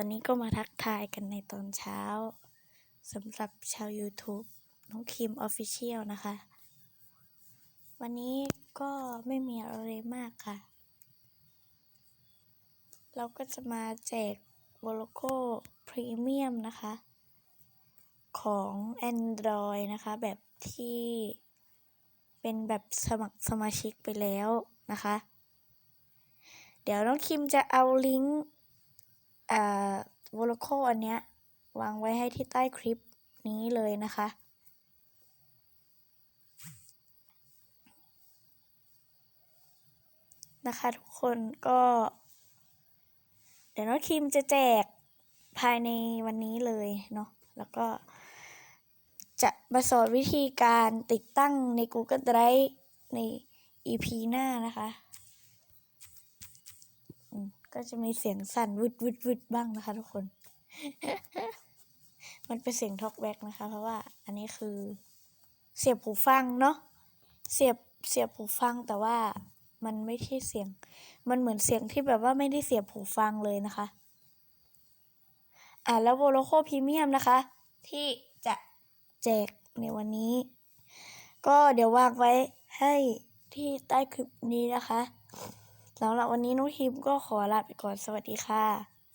วันนี้ก็มาทักทายกันในตอนเช้าสำหรับชาว YouTube น้องคิมออฟฟิเชียลนะคะ วันนี้ก็ไม่มีอะไรมากค่ะ เราก็จะมาแจกโวโลโก้พรีเมียมนะคะ ของ Android นะคะ แบบที่เป็นแบบสมัครสมาชิกไปแล้วนะคะ เดี๋ยวน้องคิมจะเอาลิงก์ อ่าวอลโคอันเนี้ยวางไว้ให้ที่ใต้คลิปนี้เลยนะคะ นะคะทุกคนก็ เดี๋ยวน้องคิมจะแจกภายในวันนี้เลยเนาะแล้วก็จะมาสอนวิธีการติดตั้งใน Google Drive ใน EP หน้านะคะ ก็จะมีเสียงสั่นวึดวึดวึดบ้างนะคะทุกคน มันเป็นเสียงท็อกแบ็กนะคะ เพราะว่าอันนี้คือ เสียบหูฟังเนาะ เสียบเสียบหูฟังแต่ว่ามันไม่ใช่เสียง มันเหมือนเสียงที่แบบว่าไม่ได้เสียบหูฟังเลยนะคะ อ่าแล้วโวโลโคพรีเมียมนะคะ ที่จะแจกในวันนี้ ก็เดี๋ยววางไว้ให้ที่ใต้คลิปนี้นะคะ สำหรับวันนี้น้องทีมก็ขอลาไปก่อนสวัสดีค่ะ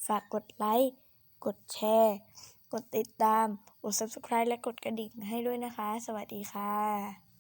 ฝากกดไลค์ กดแชร์ กดติดตาม กด subscribe และกดกระดิ่งให้ด้วยนะคะ สวัสดีค่ะ